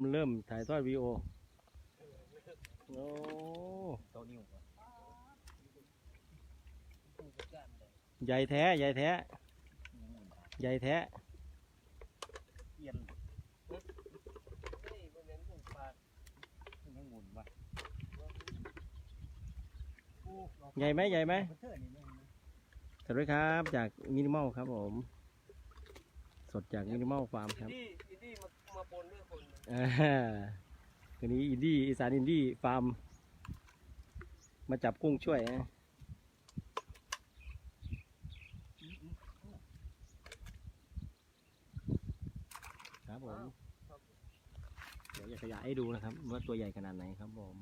มันเริ่มถ่ายทอดวีดีโอโอ้เก้านิ้วก่อนใหญ่แท้ใหญ่แท้ยังหมุนใหญ่แท้เอียนยังหมุนวะใหญ่ไหมใหญ่ไหมเทื่อนี่แม่งนะสวัสดีครับ จากมินิมอลครับผม สดจากมินิมอลฟาร์มครับอินดี้อินดี้มามาปนด้วยคน นะอ่าคืนนี้อินดี้อีสานอินดี้ฟาร์ม มาจับกุ้งช่วยนะครับผมเดี๋ยวจะขยายให้ดูนะครับ ว่าตัวใหญ่ขนาดไหนครับผม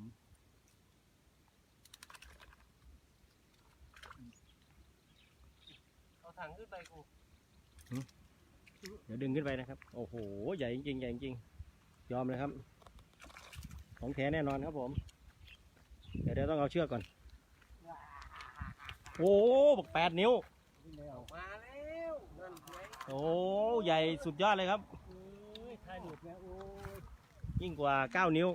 เอาถังขึ้นไปกูเดี๋ยวดึงขึ้นไปนะครับ โอ้โห ใหญ่จริงๆใหญ่จริงๆ ยอมเลยครับ ของแท้แน่นอนครับผม เดี๋ยวเดี๋ยวต้องเอาเชือกก่อน โอ้บอกแปดนิ้วแล้ว มาแล้วนั่นไงโอ้ใหญ่สุดยอดเลยครับ โอ้ยถ่ายรูปแล้วโอ้ยยิ่งกว่าเก้านิ้ว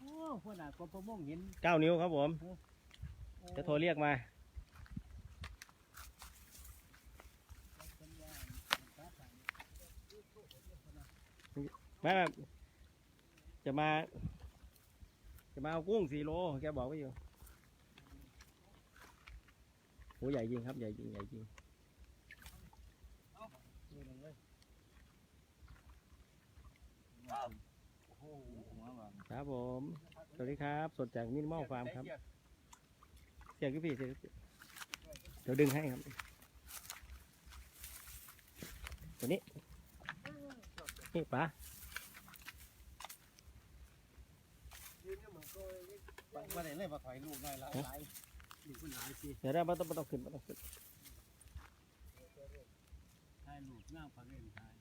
โอ้คนอะก็ประมงเห็นเก้านิ้วครับผมจะโทรเรียกมา แม่ จะมา จะมาเอากุ้งสี่โล แกบอกไว้อยู่โหใหญ่จริงครับ ใหญ่จริง ใหญ่จริงครับผม สวัสดีครับ สดจากมินิมอลฟาร์มครับเสียงพี่พี่เสียงเดี๋ยวดึงให้ครับ ตัวนี้ นี่ปลา ยืนเนี่ยเหมือนก็เลย ว่าได้เลยมาถอยลูกหน่อยละหลายลูกมันหลายสิเดี๋ยวได้ไม่ต้องไม่ต้องขึ้นไม่ต้องขึ้นถ่ายลูกง่ามพังเองถ่าย